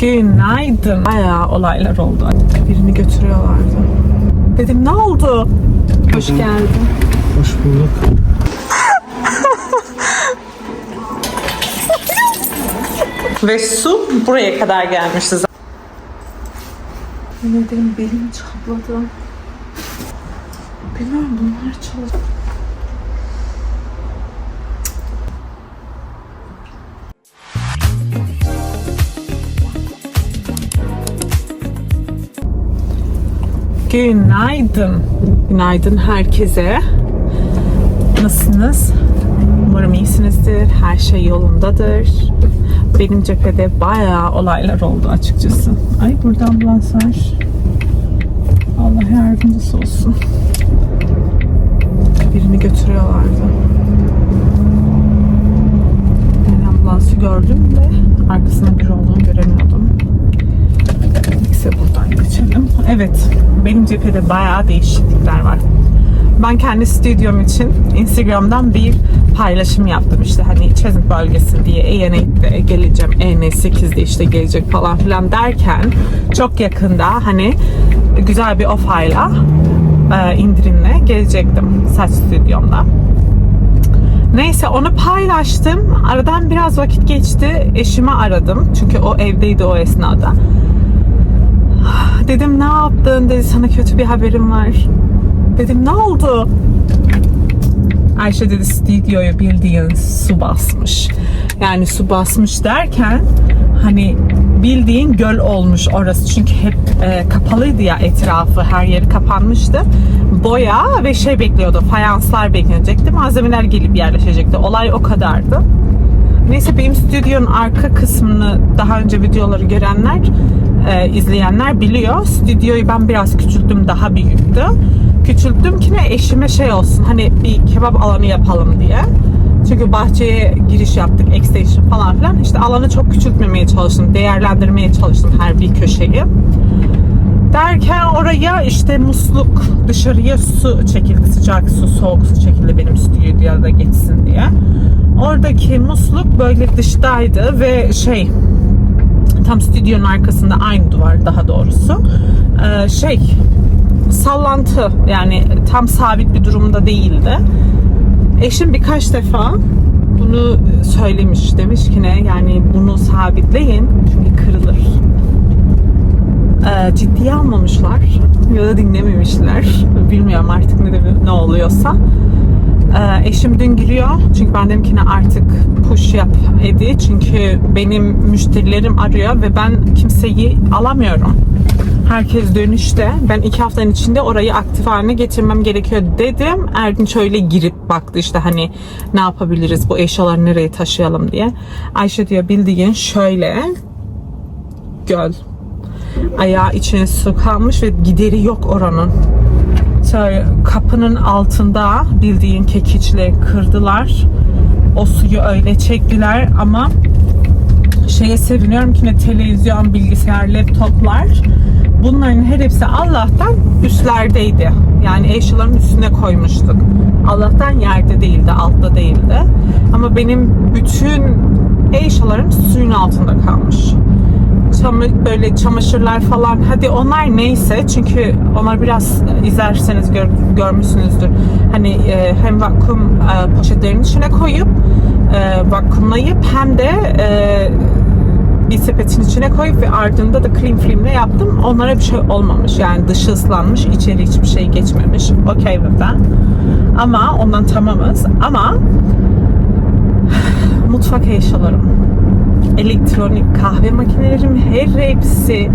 Günaydın. Bayağı olaylar oldu. Birini götürüyorlardı. Dedim ne oldu? Hoş geldin. Hoş bulduk. Ve su buraya kadar gelmişti zaten. Yemin ederim belim çatladı. Bilmiyorum bunlar çalışıyor. Günaydın. Günaydın herkese. Nasılsınız? Umarım iyisinizdir. Her şey yolundadır. Benim cephede bayağı olaylar oldu açıkçası. Ay burada ambulans var. Allah yardımcısı olsun. Birini götürüyorlardı. Ben ambulansı gördüm de arkasında biri olduğunu göremiyordum. Neyse buradan geçelim. Evet, benim cephede bayağı değişiklikler var. Ben kendi stüdyom için Instagram'dan bir paylaşım yaptım işte hani Çezik bölgesi diye EYN'de geleceğim, EN8'de işte gelecek falan filan derken çok yakında hani güzel bir ofayla e, indirimle gelecektim saç stüdyomda. Neyse onu paylaştım. Aradan biraz vakit geçti. Eşimi aradım. Çünkü o evdeydi o esnada. Dedim ne yaptın? Dedi sana kötü bir haberim var. Dedim ne oldu? Ayşe dedi stüdyoyu bildiğin su basmış. Yani su basmış derken hani bildiğin göl olmuş orası. Çünkü hep e, kapalıydı ya etrafı. Her yeri kapanmıştı. Boya ve şey bekliyordu. Fayanslar beklenecekti. Malzemeler gelip yerleşecekti. Olay o kadardı. Neyse benim stüdyonun arka kısmını daha önce videoları görenler, e, izleyenler biliyor. Stüdyoyu ben biraz küçülttüm, daha büyüktü. Küçülttüm ki ne eşime şey olsun, hani bir kebap alanı yapalım diye. Çünkü bahçeye giriş yaptık, extension falan filan. İşte alanı çok küçültmemeye çalıştım, değerlendirmeye çalıştım her bir köşeyi. Derken oraya işte musluk dışarıya su çekildi. Sıcak su, soğuk su çekildi benim stüdyoya da geçsin diye. Oradaki musluk böyle dıştaydı ve şey tam stüdyonun arkasında aynı duvar daha doğrusu. Ee, şey sallantı yani tam sabit bir durumda değildi. Eşim birkaç defa bunu söylemiş demiş ki ne yani bunu sabitleyin çünkü kırılır e, ciddiye almamışlar ya da dinlememişler. Bilmiyorum artık ne, de- ne oluyorsa. E, eşim dün gülüyor. Çünkü ben dedim ki ne artık push yap Edi. Çünkü benim müşterilerim arıyor ve ben kimseyi alamıyorum. Herkes dönüşte. Ben iki haftanın içinde orayı aktif haline getirmem gerekiyor dedim. Erdinç öyle girip baktı işte hani ne yapabiliriz bu eşyaları nereye taşıyalım diye. Ayşe diyor bildiğin şöyle göl ayağı içine su kalmış ve gideri yok oranın. Şöyle kapının altında bildiğin kekiçle kırdılar. O suyu öyle çektiler ama şeye seviniyorum ki ne televizyon, bilgisayar, laptoplar bunların her hepsi Allah'tan üstlerdeydi. Yani eşyaların üstüne koymuştuk. Allah'tan yerde değildi, altta değildi. Ama benim bütün eşyalarım suyun altında kalmış çama- böyle çamaşırlar falan hadi onlar neyse çünkü onlar biraz izlerseniz gör, görmüşsünüzdür hani e, hem vakum e, poşetlerin içine koyup e, vakumlayıp hem de e, bir sepetin içine koyup ve ardında da clean filmle yaptım. Onlara bir şey olmamış. Yani dışı ıslanmış, içeri hiçbir şey geçmemiş. Okey with. Ama ondan tamamız. Ama mutfak eşyalarım elektronik kahve makinelerim her hepsi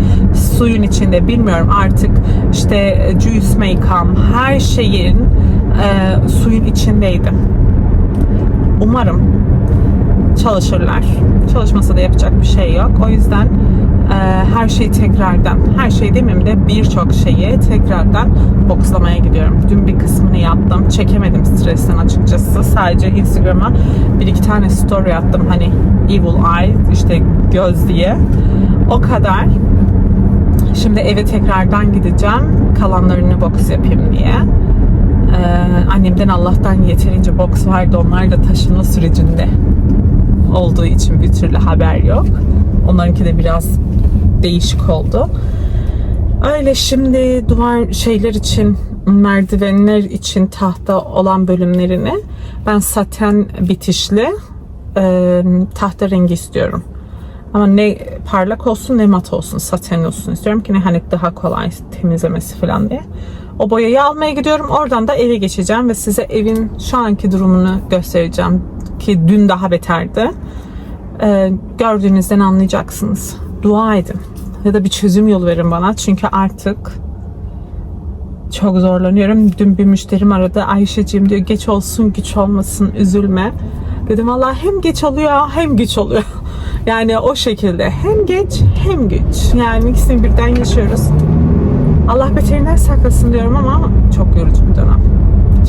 suyun içinde bilmiyorum artık işte juice make'am her şeyin e, suyun içindeydi. Umarım çalışırlar. Çalışmasa da yapacak bir şey yok. O yüzden e, her şeyi tekrardan, her şey demeyeyim de birçok şeyi tekrardan bokslamaya gidiyorum. Dün bir kısmını yaptım. Çekemedim stresten açıkçası. Sadece Instagram'a bir iki tane story attım. Hani evil eye, işte göz diye. O kadar. Şimdi eve tekrardan gideceğim. Kalanlarını boks yapayım diye. Ee, annemden Allah'tan yeterince boks vardı. Onlar da taşınma sürecinde olduğu için bir türlü haber yok. Onlarınki de biraz değişik oldu. Öyle şimdi duvar şeyler için merdivenler için tahta olan bölümlerini ben saten bitişli e, tahta rengi istiyorum. Ama ne parlak olsun ne mat olsun, saten olsun istiyorum ki ne hani daha kolay temizlemesi falan diye. O boyayı almaya gidiyorum. Oradan da eve geçeceğim ve size evin şu anki durumunu göstereceğim. Ki dün daha beterdi. Ee, gördüğünüzden anlayacaksınız. Dua edin. Ya da bir çözüm yolu verin bana. Çünkü artık çok zorlanıyorum. Dün bir müşterim aradı. Ayşe'cim diyor geç olsun güç olmasın üzülme. Dedim Allah hem geç oluyor hem güç oluyor. Yani o şekilde hem geç hem güç. Yani ikisini birden yaşıyoruz. Allah beterinden saklasın diyorum ama çok yorucu bir dönem.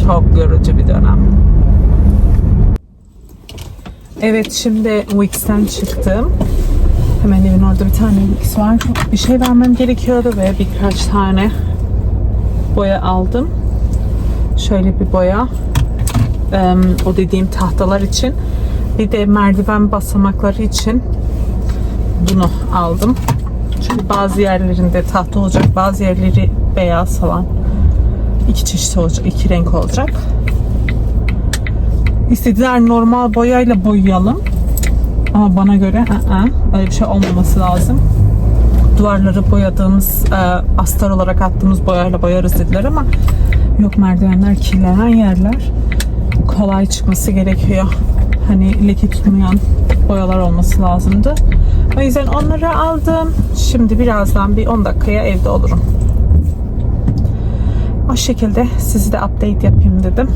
Çok yorucu bir dönem. Evet şimdi Wix'ten çıktım. Hemen evin orada bir tane Wix var. Bir şey vermem gerekiyordu ve birkaç tane boya aldım. Şöyle bir boya. O dediğim tahtalar için. Bir de merdiven basamakları için bunu aldım. Çünkü bazı yerlerinde tahta olacak, bazı yerleri beyaz falan. İki çeşit olacak, iki renk olacak. İstediler normal boyayla boyayalım. Ama bana göre ı-ı, öyle bir şey olmaması lazım. Duvarları boyadığımız, e, astar olarak attığımız boyayla boyarız dediler ama yok merdivenler kirlenen yerler. Kolay çıkması gerekiyor. Hani leke tutmayan boyalar olması lazımdı. O yüzden onları aldım. Şimdi birazdan bir 10 dakikaya evde olurum. O şekilde sizi de update yapayım dedim.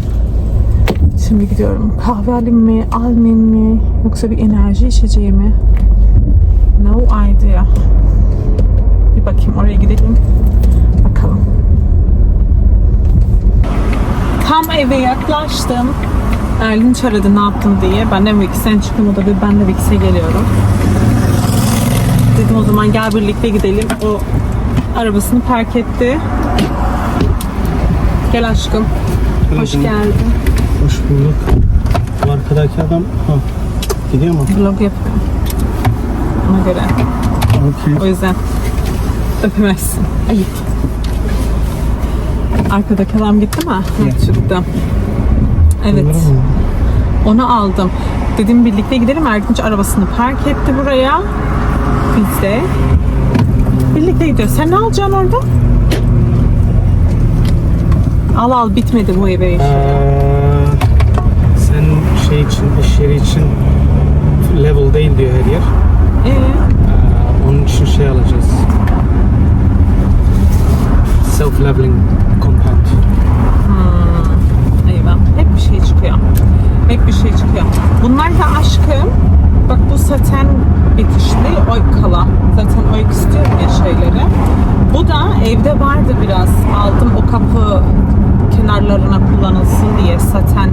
Şimdi gidiyorum. Kahve alayım mı, almayayım mı? Yoksa bir enerji içeceği mi? No idea. Bir bakayım oraya gidelim. Bakalım. Tam eve yaklaştım. Erlinç aradı ne yaptın diye. Ben de Vix'ten çıktım o da dedi ben de Vix'e geliyorum. Dedim o zaman gel birlikte gidelim. O arabasını park etti. Gel aşkım. Hoş geldin. Bulduk. Bu arkadaki adam ha, gidiyor mu? Vlog yapıyor. Ona göre. O Okey. yüzden öpemezsin. Ayıp. Arkadaki adam gitti mi? Evet. Çıktı. Evet. Onu aldım. Dedim birlikte gidelim. Erdinç arabasını park etti buraya. Biz de birlikte gidiyoruz. Sen ne alacaksın orada? Al al bitmedi bu eve. Ee, sen şey için, iş yeri için level değil diyor her yer. Ee, Ee, onun için şey alacağız. Self-leveling compound. eyvah. Hep bir şey çıkıyor. Hep bir şey çıkıyor. Bunlar da aşkım. Bak bu saten bitişli oykala. Zaten oyk istiyorum ya şeyleri. Bu da evde vardı biraz. Aldım o kapı kenarlarına kullanılsın diye saten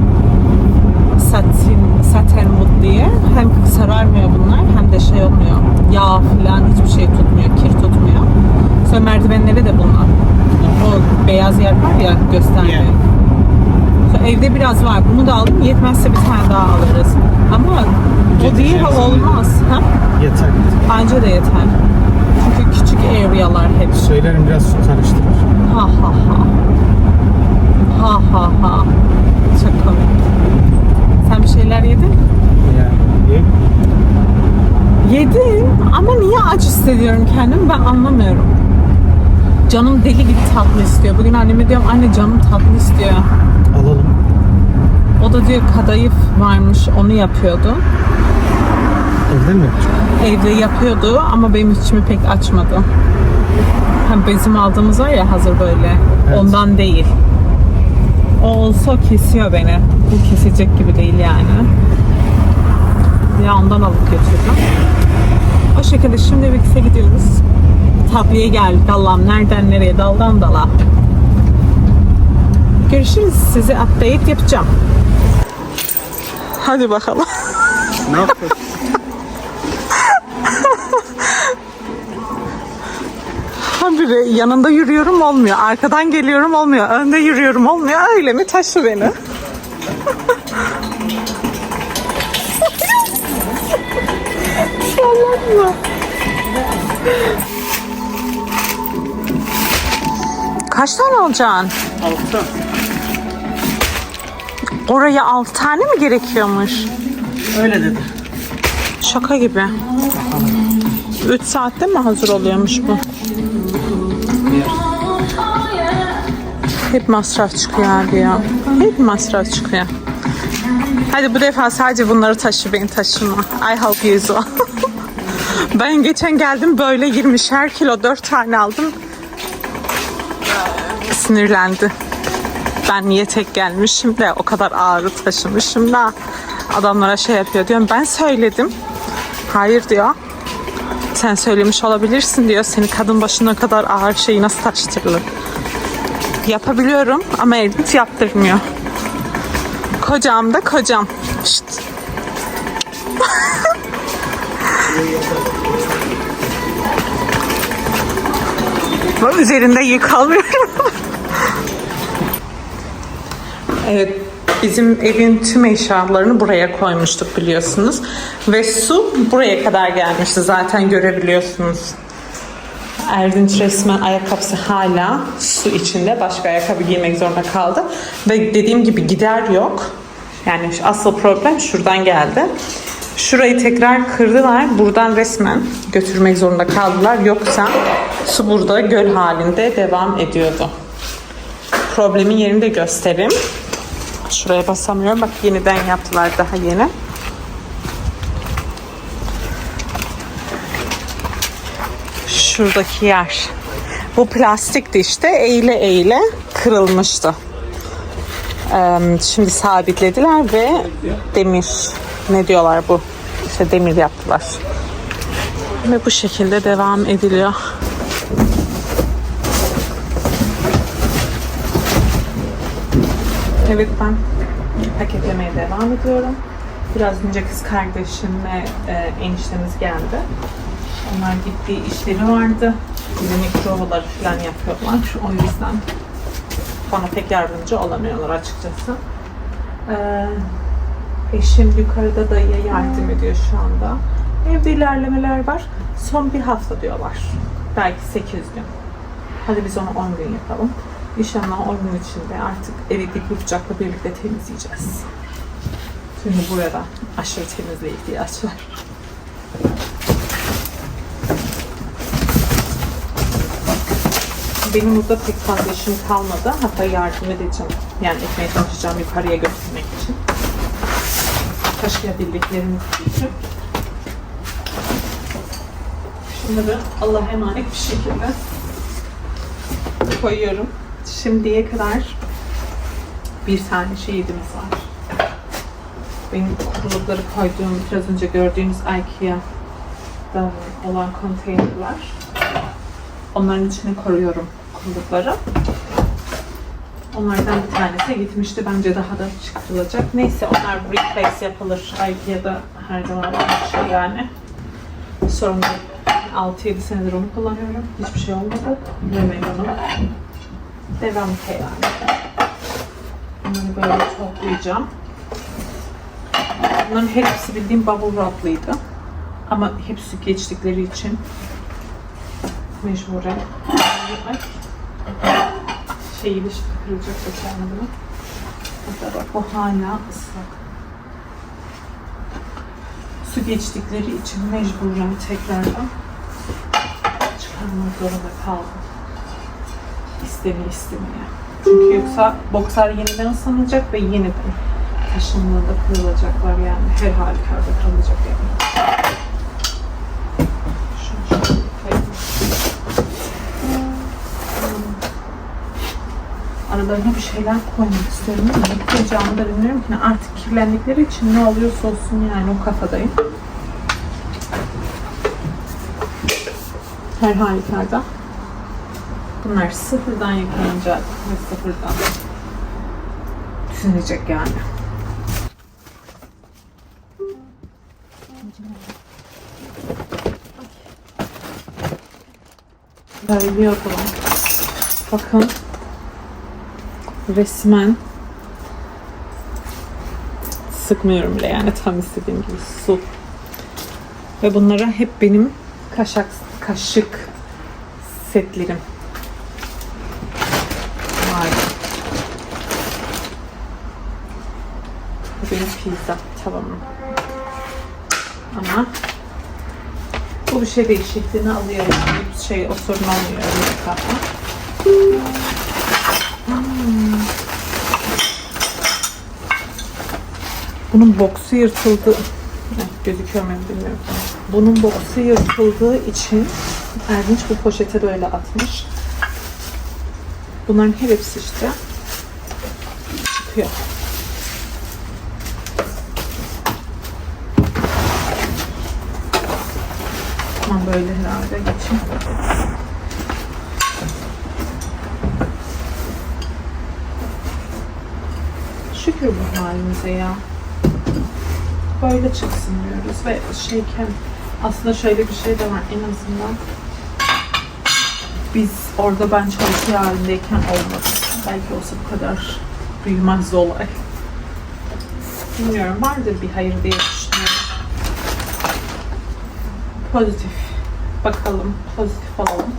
satin, saten wood diye. Hem sararmıyor bunlar hem de şey olmuyor. Yağ falan hiçbir şey tutmuyor, kir tutmuyor. Sonra merdivenleri de bunlar. O beyaz yer var ya gösterdiğim. Yeah. Sonra evde biraz var. Bunu da aldım. Yetmezse bir tane daha alırız. Ama o değil olmaz. Ha? Yeter. Bence de yeter. Çünkü küçük arealar hep. Söylerim biraz su karıştırır. Ha ha ha. Ha ha ha. Çok komik. Şeyler yedin? Yani. iyi. Yedim ama niye aç hissediyorum kendimi ben anlamıyorum. Canım deli gibi tatlı istiyor. Bugün anneme diyorum anne canım tatlı istiyor. Alalım. O da diyor kadayıf varmış onu yapıyordu. Evde mi? Evde yapıyordu ama benim içimi pek açmadı. Hem bizim aldığımız var ya hazır böyle. Evet. Ondan değil. Olsa kesiyor beni. Bu kesecek gibi değil yani. Ya ondan alıp götürdüm. O şekilde şimdi Vix'e gidiyoruz. Tatlıya geldik Allah'ım nereden nereye daldan dala. Görüşürüz. Size update yapacağım. Hadi bakalım. Ne yapıyorsun? Habire yanında yürüyorum olmuyor. Arkadan geliyorum olmuyor. Önde yürüyorum olmuyor. Öyle mi? Taşı beni. Allah'ım. Kaç tane alacaksın? Altı. Oraya 6 tane mi gerekiyormuş? Öyle dedi. Şaka gibi. 3 saatte mi hazır oluyormuş bu? Hep masraf çıkıyor abi ya. Hep masraf çıkıyor. Hadi bu defa sadece bunları taşı beni taşıma. I help you so. ben geçen geldim böyle 20'şer kilo 4 tane aldım. Sinirlendi. Ben niye tek gelmişim de o kadar ağrı taşımışım da adamlara şey yapıyor diyorum. Ben söyledim. Hayır diyor. Sen söylemiş olabilirsin diyor. Seni kadın başına kadar ağır şeyi nasıl taşıtırılır? Yapabiliyorum ama Edith yaptırmıyor. Kocam da kocam. Şşt. Bak üzerinde yük almıyorum. Evet, bizim evin tüm eşyalarını buraya koymuştuk biliyorsunuz. Ve su buraya kadar gelmişti zaten görebiliyorsunuz. Erdinç resmen ayakkabısı hala su içinde. Başka ayakkabı giymek zorunda kaldı. Ve dediğim gibi gider yok. Yani asıl problem şuradan geldi. Şurayı tekrar kırdılar. Buradan resmen götürmek zorunda kaldılar. Yoksa su burada göl halinde devam ediyordu. Problemin yerini de göstereyim. Şuraya basamıyorum. Bak yeniden yaptılar daha yeni. Şuradaki yer. Bu plastikti işte. Eğile eğile kırılmıştı. Şimdi sabitlediler ve demir ne diyorlar bu? İşte demir yaptılar. Ve bu şekilde devam ediliyor. Evet ben paketlemeye devam ediyorum. Biraz önce kız kardeşim ve e, eniştemiz geldi. Onlar gittiği işleri vardı. De mikrovaları falan yapıyorlar. O yüzden bana pek yardımcı olamıyorlar açıkçası. Ee, eşim yukarıda dayıya yardım ediyor şu anda. Evde ilerlemeler var. Son bir hafta diyorlar. Belki 8 gün. Hadi biz onu 10 gün yapalım. İnşallah 10 gün içinde artık evi bir bıçakla birlikte temizleyeceğiz. Çünkü burada aşırı temizliğe ihtiyaç var. Benim burada pek fazla işim kalmadı. Hatta yardım edeceğim. Yani ekmeğe çalışacağım yukarıya götürmek için. Taşıyabildiklerimiz için. Şunları Allah'a emanet bir şekilde koyuyorum. Şimdiye kadar bir tane şehidimiz var. Benim kurulukları koyduğum, biraz önce gördüğünüz IKEA'da olan konteynerler. Onların içine koruyorum kurulukları. Onlardan bir tanesi gitmişti. Bence daha da çıkarılacak. Neyse onlar replace yapılır. IKEA'da her zaman bir şey yani. Sorun değil. 6-7 senedir onu kullanıyorum. Hiçbir şey olmadı. Ve memnunum. Devam ki yani. Bunları böyle toplayacağım. Bunların hepsi bildiğim bubble wraplıydı. Ama hepsi geçtikleri için mecburen Ay. şeyi de şimdi kırılacak da bunu. Hatta bak bu hala ıslak. Su geçtikleri için mecburen tekrardan çıkarmak zorunda kaldım. İstemeye istemeye. Çünkü yoksa bokslar yeniden ıslanacak ve yeniden taşınmada kırılacaklar yani. Her halükarda kırılacak yani. Aralarına bir şeyler koymak istiyorum ama ne koyacağımı da bilmiyorum ki. Artık kirlendikleri için ne oluyorsa olsun yani o kafadayım. Her halükarda. Bunlar sıfırdan yıkanacak ve sıfırdan düşünecek yani. Böyle bir okula. Bakın. Resmen sıkmıyorum bile yani tam istediğim gibi su. Ve bunlara hep benim kaşık, kaşık setlerim var. Bu benim pizza tavamım. Ama bu bir şey değişikliğini alıyor yani. Bir şey o sorun olmuyor öyle kahve. Hmm. Bunun boksu yırtıldı. Gözüküyor mu bilmiyorum. Bunun boksu yırtıldığı için Erdinç bu poşete böyle atmış. Bunların hepsi işte çıkıyor. Tamam böyle herhalde geçeyim. Şükür bu halimize ya. Böyle çıksın diyoruz ve şeyken aslında şöyle bir şey de var en azından biz orada ben çalışıyor halindeyken olmadı. Belki olsa bu kadar büyümez olay. Bilmiyorum vardır bir hayır diye düşünüyorum. Pozitif. Bakalım. Pozitif olalım.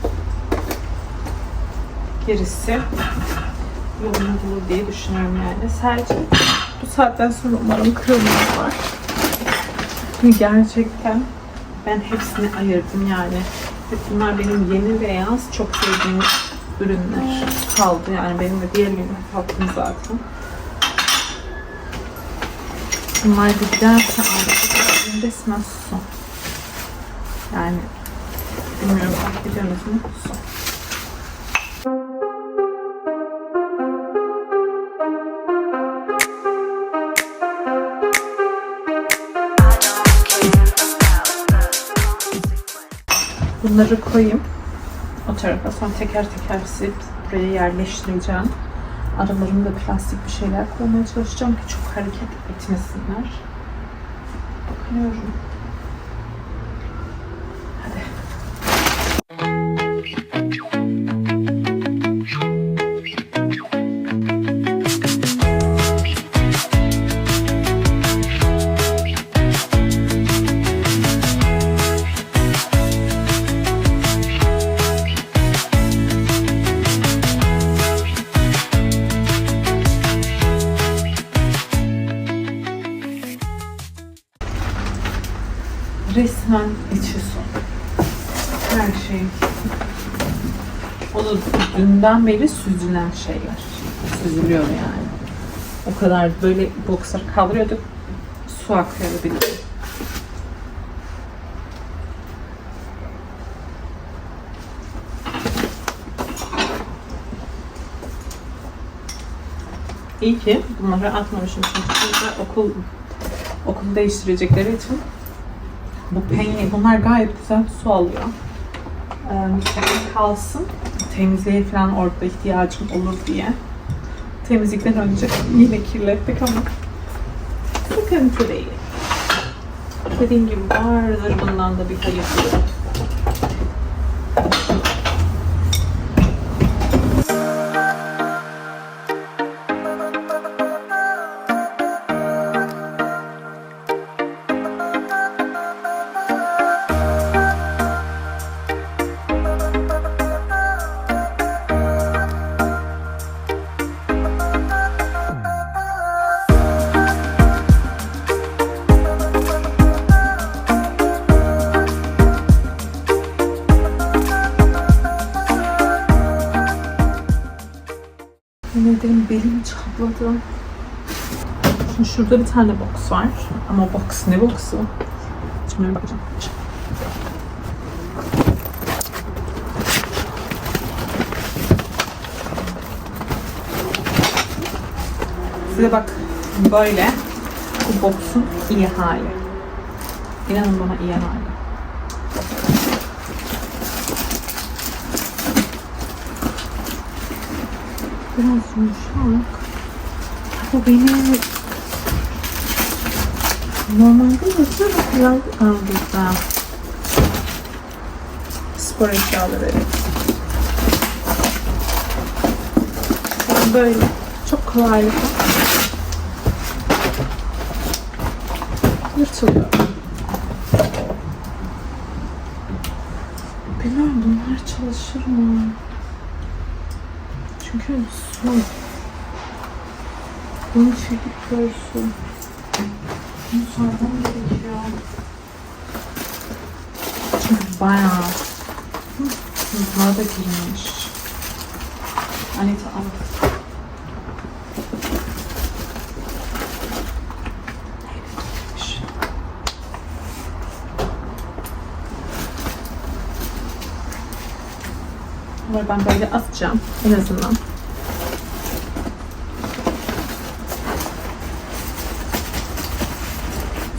Gerisi yolunu bulur diye düşünüyorum yani. Sadece bu saatten sonra umarım kırılmaz var. Gerçekten ben hepsini ayırdım yani. Ve Bunlar benim yeni ve yaz çok sevdiğim ürünler kaldı. Yani benim de diğerlerini kalktım zaten. Bunlar da giderse artık resmen son. Yani bilmiyorum ediyor musunuz? Son. Bunları koyayım. O tarafa sonra teker teker silip buraya yerleştireceğim. Aralarında plastik bir şeyler koymaya çalışacağım ki çok hareket etmesinler. Bakıyorum. Resmen içi su. Her şey. O da dünden beri süzülen şeyler. Süzülüyor yani. O kadar böyle bokslar kaldırıyorduk. Su akıyor bir de. İyi ki bunları atmamışım çünkü okul okul değiştirecekleri için bu penye bunlar gayet güzel su alıyor. Ee, kalsın temizliğe falan orada ihtiyacım olur diye. Temizlikten önce yine kirlettik ama sıkıntı değil. Dediğim gibi vardır bundan da bir hayır. Şurada bir tane box var. Ama box ne boxu? Size bak böyle bu box'un iyi hali. İnanın bana iyi hali. Biraz yumuşak. Bu benim normalde ama biraz Aa, güzel. Spor eşyaları evet. Yani böyle çok kolaylıkla yırtılıyor. Bilmiyorum bunlar çalışır mı? Çünkü su. Bunu çekip görsün. Bunu sarmam gerekiyor. Bayağı Hı, Bunlar da girmiş. Anita al. Bunları ben böyle atacağım en azından.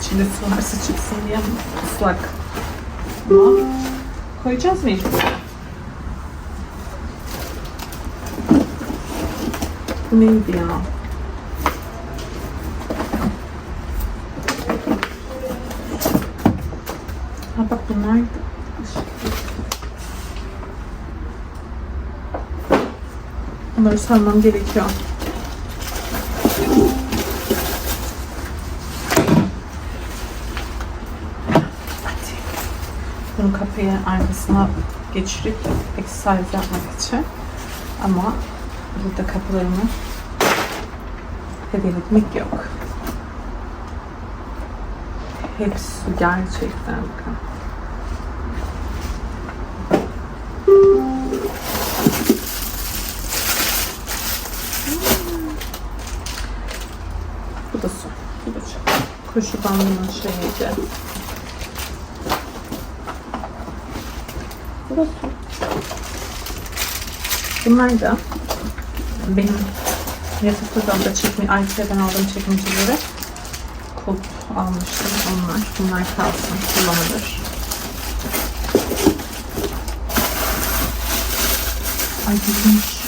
İçinde su varsa çıksın diye ıslak. Ama koyacağız mecbur. Bu neydi ya? Ha bak bunlar Bunları sarmam gerekiyor. Hadi. Kapıyı arkasına geçirip exercise yapmak için. Ama burada kapılarımı hedefletmek yok. Hepsi gerçekten bakın. Bu da su. Bu da su. Koşu bandının şeyiydi. Bu da su. Bunlar da benim yatak odamda çekme, Ayça'dan aldığım çekmeceleri kulp almıştım onlar. Bunlar kalsın, kullanılır. Ay gitmiş.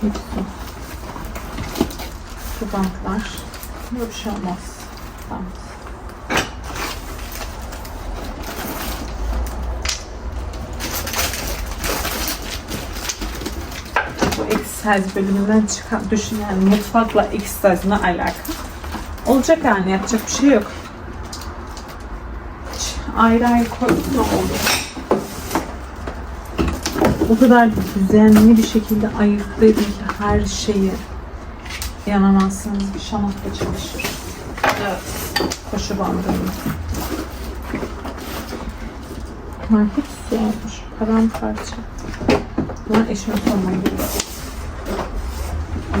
Hepsi. Şu bantlar. Yok bir şey olmaz. Bant. Exercise bölümünden çıkan düşün yani mutfakla exercise ne alaka? Olacak yani yapacak bir şey yok. Hiç ayrı ayrı koydum ne oldu? O kadar düzenli bir şekilde ayırttıydım ki her şeyi yanamazsınız bir şamakla çalışır. Evet. Koşu bandını. Bunlar hep su olmuş. Paramparça. Bunlar eşime sormaya gidiyor.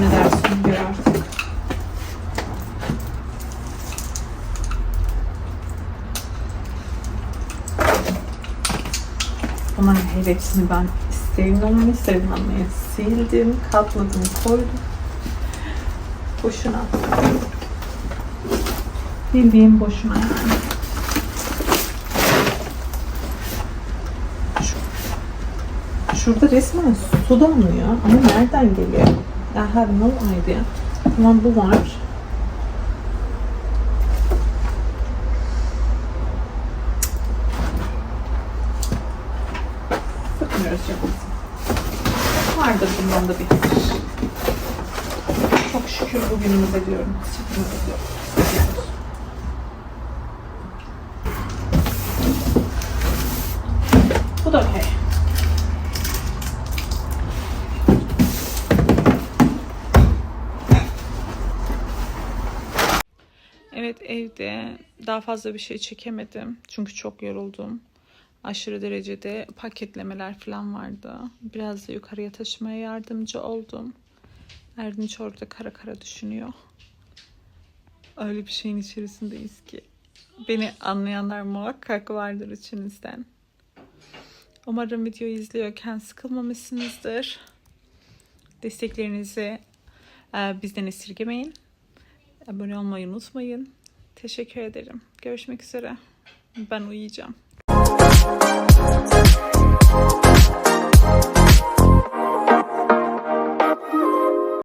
Ne dersin bir artık. Bunların hepsini ben sevmem sevmemeye sildim, katladım, koydum. Boşuna. Bildiğim boşuna yani. Şu- Şurada resmen su damlıyor ama nereden geliyor? I have no idea. Tamam bu var. Sıkmıyoruz canım. Vardır bundan da bir. Çok şükür bugünümüze diyorum. Sıkmıyoruz diyorum. Evet evde daha fazla bir şey çekemedim. Çünkü çok yoruldum. Aşırı derecede paketlemeler falan vardı. Biraz da yukarıya taşımaya yardımcı oldum. Erdinç orada kara kara düşünüyor. Öyle bir şeyin içerisindeyiz ki. Beni anlayanlar muhakkak vardır içinizden. Umarım videoyu izliyorken sıkılmamışsınızdır. Desteklerinizi e, bizden esirgemeyin. Abone olmayı unutmayın. Teşekkür ederim. Görüşmek üzere. Ben uyuyacağım.